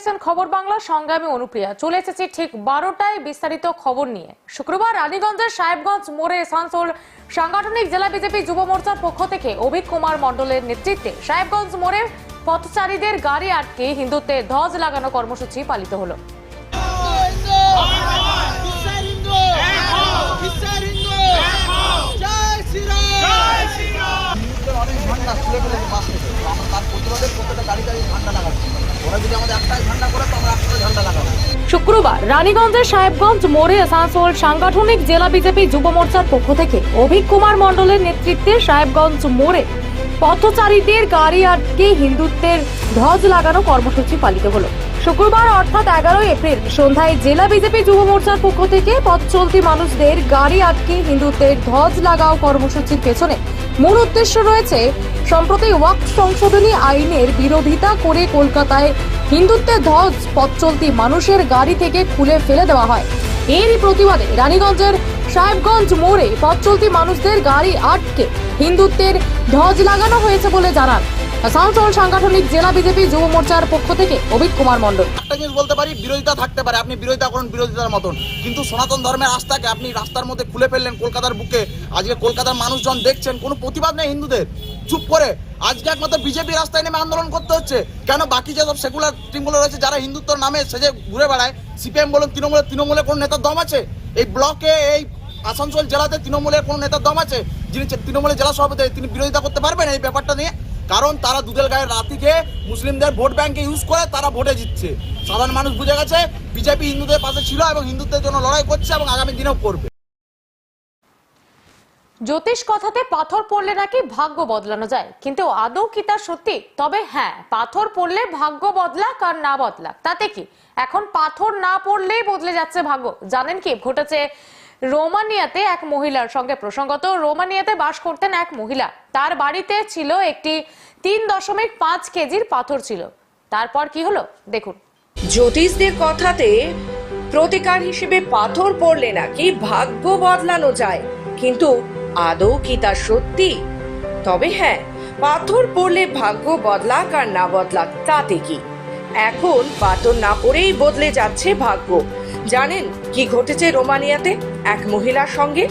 দেখছেন খবর বাংলা, সঙ্গে আমি অনুপ্রিয়া। চলে এসেছি ঠিক বারোটায় বিস্তারিত খবর নিয়ে। শুক্রবার রানীগঞ্জের সাহেবগঞ্জ মোড়ে সানসোল সাংগঠনিক জেলা বিজেপি যুব মোর্চার পক্ষ থেকে অভিক কুমার মণ্ডলের নেতৃত্বে সাহেবগঞ্জ মোড়ে পথচারীদের গাড়ি আটকে হিন্দুত্বের ধ্বজ লাগানো কর্মসূচি পালিত হলো। আমরা তার প্রত্যেকটা লাগাচ্ছি। ওরা যদি আমাদের একটাই করে, তো আমরা একটাই লাগাবো। শুক্রবার রানীগঞ্জের সাহেবগঞ্জ মোড়ে আসানসোল সাংগঠনিক জেলা বিজেপি যুব মোর্চার পক্ষ থেকে অভিক কুমার মণ্ডলের নেতৃত্বে সাহেবগঞ্জ মোড়ে পথচারীদের গাড়ি আটকে হিন্দুত্বের ধ্বজ লাগানো কর্মসূচি পালিত হলো। শুক্রবার অর্থাৎ এগারোই এপ্রিল সন্ধ্যায় জেলা বিজেপি যুব মোর্চার পক্ষ থেকে পথ চলতি মানুষদের গাড়ি আটকে হিন্দুত্বের ধ্বজ লাগাও কর্মসূচির পেছনে মূল উদ্দেশ্য রয়েছে, সম্প্রতি ওয়াক্ফ সংশোধনী আইনের বিরোধিতা করে কলকাতায় হিন্দুত্বের ধ্বজ পথ চলতি মানুষের গাড়ি থেকে খুলে ফেলে দেওয়া হয়। এরই প্রতিবাদে রানীগঞ্জের সাহেবগঞ্জ মোড়ে পথ চলতি মানুষদের গাড়ি আটকে হিন্দুত্বের ধ্বজ লাগানো হয়েছে বলে জানান। আসানসোল সাংগঠনিক জেলা বিজেপি যুব মোর্চার পক্ষ থেকে অভিক কুমার মণ্ডল। একটা জিনিস বলতে পারি, বিরোধিতা থাকতে পারে, আপনি বিরোধিতা করুন, বিরোধিতার মতন। কিন্তু সনাতন ধর্মের আস্থাকে আপনি রাস্তার মধ্যে খুলে ফেললেন কলকাতার বুকে। আজকে কলকাতার মানুষজন দেখছেন, কোনো প্রতিবাদ নেই হিন্দুদের। চুপ করে, আজকে একমাত্র বিজেপি রাস্তায় নেমে আন্দোলন করতে হচ্ছে। কেন বাকি যেসব সেকুলার টিমগুলো রয়েছে, যারা হিন্দুত্বর নামে সেজে ঘুরে বেড়ায়, সিপিএম বলুন, তৃণমূলের তৃণমূলের কোনো নেতার দম আছে? এই ব্লকে, এই আসানসোল জেলাতে তৃণমূলের কোনো নেতার দম আছে? যিনি তৃণমূলের জেলা সভাপতি, তিনি বিরোধিতা করতে পারবেন এই ব্যাপারটা নিয়ে? কারণ তারা দুধের গায়ের রাতিকে মুসলিমদের ভোট ব্যাংকে ইউজ করে, তারা ভোটে জিতছে। সাধারণ মানুষ বুঝে গেছে, বিজেপি হিন্দুদের পাশে ছিল এবং হিন্দুদের জন্য লড়াই করছে এবং আগামী দিনেও করবে। জ্যোতিষ কথাতে পাথর পড়লে নাকি ভাগ্য বদলানো যায়। কিন্তু আদৌ কি তা সত্যি? তবে হ্যাঁ পাথর পড়লে ভাগ্য বদলাক আর না বদলাক। তাতে কি? এখন পাথর না পড়লেই বদলে যাচ্ছে ভাগ্য। জানেন কি, ঘটেছে রোমানিয়াতে এক মহিলার সঙ্গে প্রসঙ্গত রোমানিয়াতে বাস করতেন এক মহিলা। তার বাড়িতে ছিল একটি তিন দশমিক পাঁচ কেজির পাথর ছিল। তারপর কি হলো? দেখুন। জ্যোতিষদের কথাতে প্রতিকার হিসেবে পাথর পড়লে নাকি ভাগ্য বদলানো যায়। কিন্তু আদৌ কি তা সত্যি? তবে হ্যাঁ পাথর পড়লে ভাগ্য বদলাক আর না বদলাক তাতে কি? এখন পাথর না পড়েই বদলে যাচ্ছে ভাগ্য। জানেন কি ঘটেছে রোমানিয়াতে এক মহিলার সঙ্গে?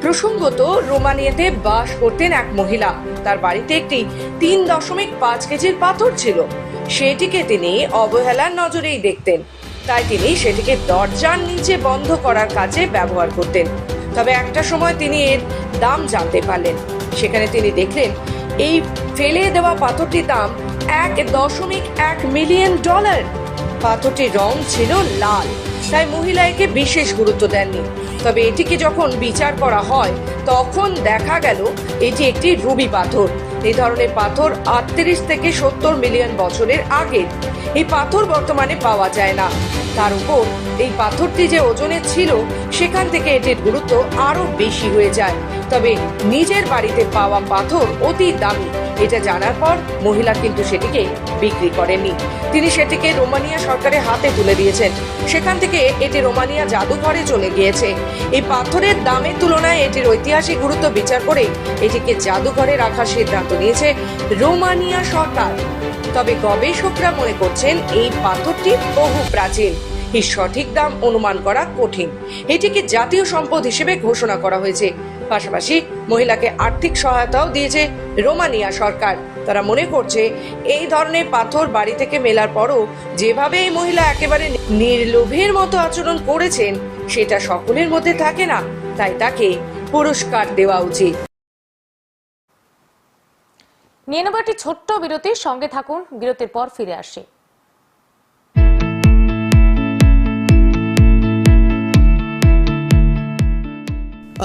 প্রসঙ্গত, রোমানিয়াতে বাস করতেন এক মহিলা। তার বাড়িতে একটি তিন দশমিক পাঁচ কেজির পাথর ছিল। সেটিকে তিনি অবহেলার নজরেই দেখতেন। তাই তিনি সেটিকে দরজার নিচে বন্ধ করার কাজে ব্যবহার করতেন। তবে একটা সময় তিনি এর দাম জানতে পারলেন। সেখানে তিনি দেখলেন, এই ফেলে দেওয়া পাথরটির দাম এক দশমিক এক মিলিয়ন ডলার। পাথরটির রং ছিল লাল। তাই মহিলা একে বিশেষ গুরুত্ব দেননি। তবে এটিকে যখন বিচার করা হয়, তখন দেখা গেল এটি একটি রুবি পাথর। এই ধরনের পাথর আটত্রিশ থেকে সত্তর মিলিয়ন বছরের আগে এই পাথর বর্তমানে পাওয়া যায় না। তার উপর এই পাথরটি যে ওজনের ছিল, সেখান থেকে এটির গুরুত্ব আরও বেশি হয়ে যায়। তবে নিজের বাড়িতে পাওয়া পাথর অতি দামি। এটা জানার পর মহিলা কিন্তু সেটিকে বিক্রি করেননি। তিনি সেটিকে রোমানিয়া সরকারের হাতে তুলে দিয়েছেন। সেখান থেকে এটি রোমানিয়া জাদুঘরে চলে গিয়েছে। এই পাথরের দামের তুলনায় এটির ঐতিহাসিক গুরুত্ব বিচার করে এটিকে জাদুঘরে রাখার সিদ্ধান্ত নিয়েছে রোমানিয়া সরকার। তবে গবেষকরা মনে করছেন এই পাথরটি বহু প্রাচীন। এর সঠিক দাম অনুমান করা কঠিন। এটিকে জাতীয় সম্পদ হিসেবে ঘোষণা করা হয়েছে। পাশাপাশি মহিলাকে আর্থিক সহায়তাও দিয়েছে রোমানিয়া সরকার। তারা মনে করছে এই ধরনের পাথর বাড়ি থেকে মেলার পরও যেভাবে এই মহিলা একেবারে নির্লোভের মতো আচরণ করেছেন, সেটা সকলের মধ্যে থাকে না। তাই তাকে পুরস্কার দেওয়া উচিত। নিয়ে নেব একটি ছোট্ট বিরতির সঙ্গে থাকুন, বিরতির পর ফিরে আসি।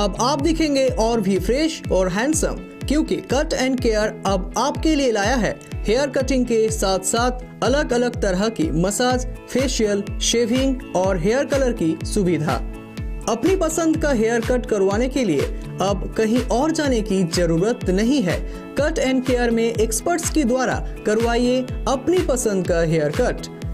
अब आप दिखेंगे और भी फ्रेश और हैंडसम क्योंकि कट एंड केयर अब आपके लिए लाया है। हेयर कटिंग के साथ साथ अलग अलग तरह की मसाज फेशियल शेविंग और हेयर कलर की सुविधा। अपनी पसंद का हेयर कट करवाने के लिए अब कहीं और जाने की ज़रूरत नहीं है। कट एंड केयर में एक्सपर्ट्स के द्वारा करवाइए अपनी पसंद का हेयर कट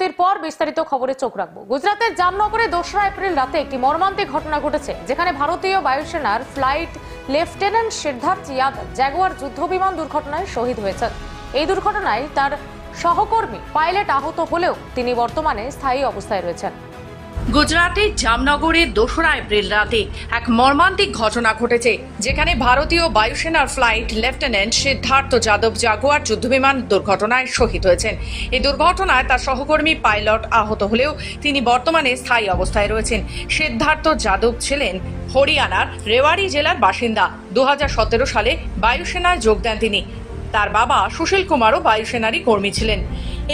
বিরতির পর বিস্তারিত খবরে চোখ রাখব। গুজরাতের জামনগরে দোসরা এপ্রিল রাতে একটি মর্মান্তিক ঘটনা ঘটেছে, যেখানে ভারতীয় বায়ুসেনার flight lieutenant Siddharth Yadav Jaguar যুদ্ধবিমান দুর্ঘটনায় শহীদ হয়েছেন। এই দুর্ঘটনায় তার সহকর্মী, পাইলট আহত হলেও তিনি বর্তমানে স্থায়ী অবস্থায় রয়েছেন। গুজরাটের জামনগরে দোসরা এপ্রিল রাতে এক মর্মান্তিক ঘটনা ঘটেছে, যেখানে ভারতীয় বায়ুসেনার flight lieutenant Siddharth Yadav Jaguar যুদ্ধবিমান দুর্ঘটনায় শহীদ হয়েছেন। এই দুর্ঘটনায় তার সহকর্মী পাইলট আহত হলেও তিনি বর্তমানে স্থায়ী অবস্থায় রয়েছেন। সিদ্ধার্থ যাদব ছিলেন হরিয়ানার রেওয়াড়ি জেলার বাসিন্দা। দু হাজার সতেরো সালে বায়ুসেনায় যোগ দেন তিনি। তার বাবা সুশীল কুমারও বায়ুসেনারই কর্মী ছিলেন।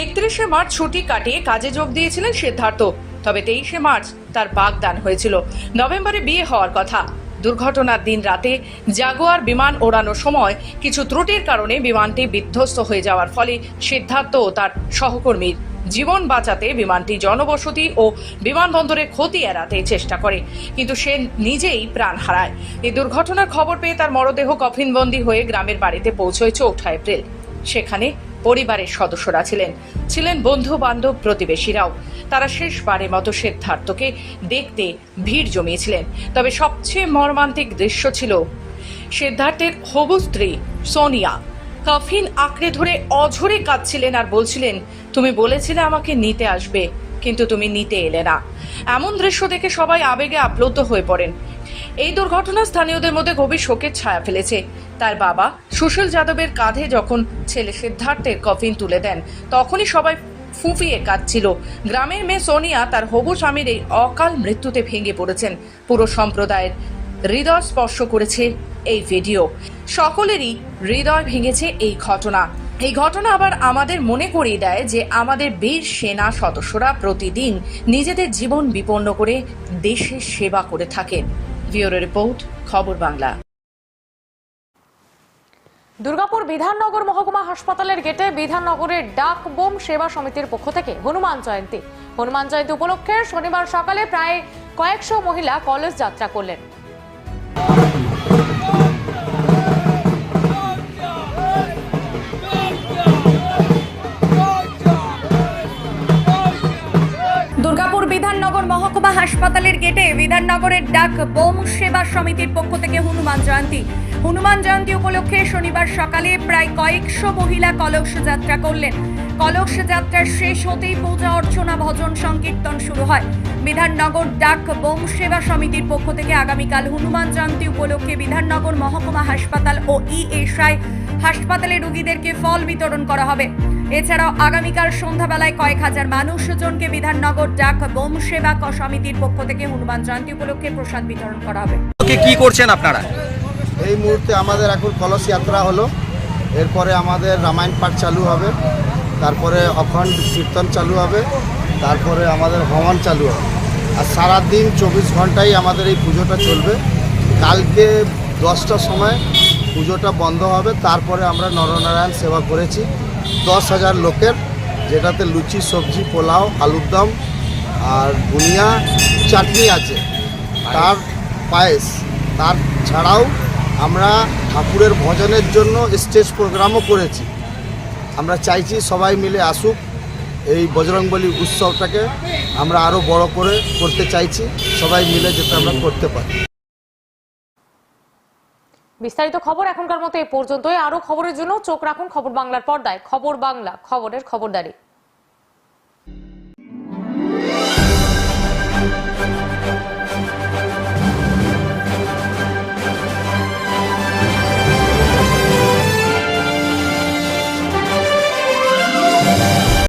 একত্রিশে মার্চ ছুটি কাটিয়ে কাজে যোগ দিয়েছিলেন সিদ্ধার্থ। তবে তেইশে মার্চ তার বাগদান হয়েছিল। নভেম্বরে বিয়ে হওয়ার কথা। দুর্ঘটনার দিন রাতে জাগুয়ার বিমান ওড়ানোর সময় কিছু ত্রুটির কারণে বিমানটি বিধ্বস্ত হয়ে যাওয়ার ফলে সিদ্ধার্থ ও তার সহকর্মীর জীবন বাঁচাতে বিমানটি জনবসতি ও বিমানবন্দরে ক্ষতি এড়াতে চেষ্টা করে, কিন্তু সে নিজেই প্রাণ হারায়। এই দুর্ঘটনার খবর পেয়ে তার মরদেহ কফিনবন্দি হয়ে গ্রামের বাড়িতে পৌঁছয় চৌঠা এপ্রিল। সেখানে পরিবারের সদস্যরা ছিলেন। ছিলেন বন্ধু বান্ধব প্রতিবেশীরাও। তারা শেষবারের মতো সিদ্ধার্থকে দেখতে ভিড় জমিয়েছিলেন। তবে সবচেয়ে মর্মান্তিক দৃশ্য ছিল সিদ্ধার্থের হবু স্ত্রী সোনিয়া। কাফিন আঁকড়ে ধরে অঝরে কাঁদছিলেন আর বলছিলেন, তুমি বলেছিলে আমাকে নিতে আসবে, কিন্তু তুমি নিতে এলে না। এমন দৃশ্য দেখে সবাই আবেগে আপ্লুত হয়ে পড়েন। এই দুর্ঘটনা স্থানীয়দের মধ্যে গভীর শোকের ছায়া ফেলেছে। তার বাবা সুশীল যাদবের কাঁধে যখন ছেলে সিদ্ধার্থের কফিন তুলে দেন, তখনই সবাই ফুঁফিয়ে কাঁদছিল। গ্রামের মেয়ে সোনিয়া তার হবু স্বামীর এই অকাল মৃত্যুতে ভেঙে পড়েছেন। পুরো সম্প্রদায়ের হৃদয় স্পর্শ করেছে এই ভিডিও। সকলেরই হৃদয় ভেঙেছে এই ঘটনা। এই ঘটনা আবার আমাদের মনে করিয়ে দেয় যে আমাদের বীর সেনা সদস্যরা প্রতিদিন নিজেদের জীবন বিপন্ন করে দেশের সেবা করে থাকেন। ভিওরো রিপোর্ট, খবর বাংলা। দুর্গাপুর বিধাননগর মহকুমা হাসপাতালের গেটে বিধাননগরের ডাক বোম সেবা সমিতির পক্ষ থেকে হনুমান জয়ন্তী। হনুমান জয়ন্তী উপলক্ষে শনিবার সকালে প্রায় কয়েকশো মহিলা কলেজ যাত্রা করলেন। বিধাননগর মহকুমা হাসপাতালের গেটে বিধাননগরের ডাক বোম সেবা সমিতির পক্ষ থেকে হনুমান জয়ন্তী। হনুমান জয়ন্তী উপলক্ষে শনিবার সকালে প্রায় কয়েকশো মহিলা কলস যাত্রা করলেন। কলস যাত্রার শেষ হতেই পূজা, অর্চনা, ভজন, সংকীর্তন শুরু হয়। বিধাননগর ডাক বোম সেবা সমিতির পক্ষ থেকে আগামীকাল হনুমান জয়ন্তী উপলক্ষে বিধাননগর মহকুমা হাসপাতাল ও ইএসআই হাসপাতালে রোগীদেরকে ফল বিতরণ করা হবে। এছাড়াও আগামীকাল সন্ধ্যাবেলায় কয়েক হাজার মানুষজনকে বিধাননগর ডাক বোম সেবা ক- সমিতির পক্ষ থেকে হনুমান জয়ন্তী উপলক্ষে প্রসাদ বিতরণ করা হবে। কে কি করছেন আপনারা? এই মুহূর্তে আমাদের এখন কলস যাত্রা হলো। এরপরে আমাদের রামায়ণ পাঠ চালু হবে। তারপরে অখণ্ড কীর্তন চালু হবে। তারপরে আমাদের হবন চালু হবে। আর সারাদিন চব্বিশ ঘন্টাই আমাদের এই পুজোটা চলবে। কালকে দশটার সময় পুজোটা বন্ধ হবে। তারপরে আমরা নরনারায়ণ সেবা করেছি। দশ হাজার লোকের, যেটাতে লুচি, সবজি, পোলাও, আলুর দম আর বুনিয়া, চাটনি আছে। তার পায়েস। তার ছাড়াও আমরা ঠাকুরের ভজনের জন্য স্টেজ প্রোগ্রামও করেছি। আমরা চাইছি সবাই মিলে আসুক এই বজরংবলী উৎসবটাকে। আমরা আরও বড় করে করতে চাইছি। সবাই মিলে যাতে আমরা করতে পারি। বিস্তারিত খবর এখনকার মতো এ পর্যন্তই। আরও খবরের জন্য চোখ রাখুন খবর বাংলার পর্দায়। খবর বাংলা, খবরের খবরদারি।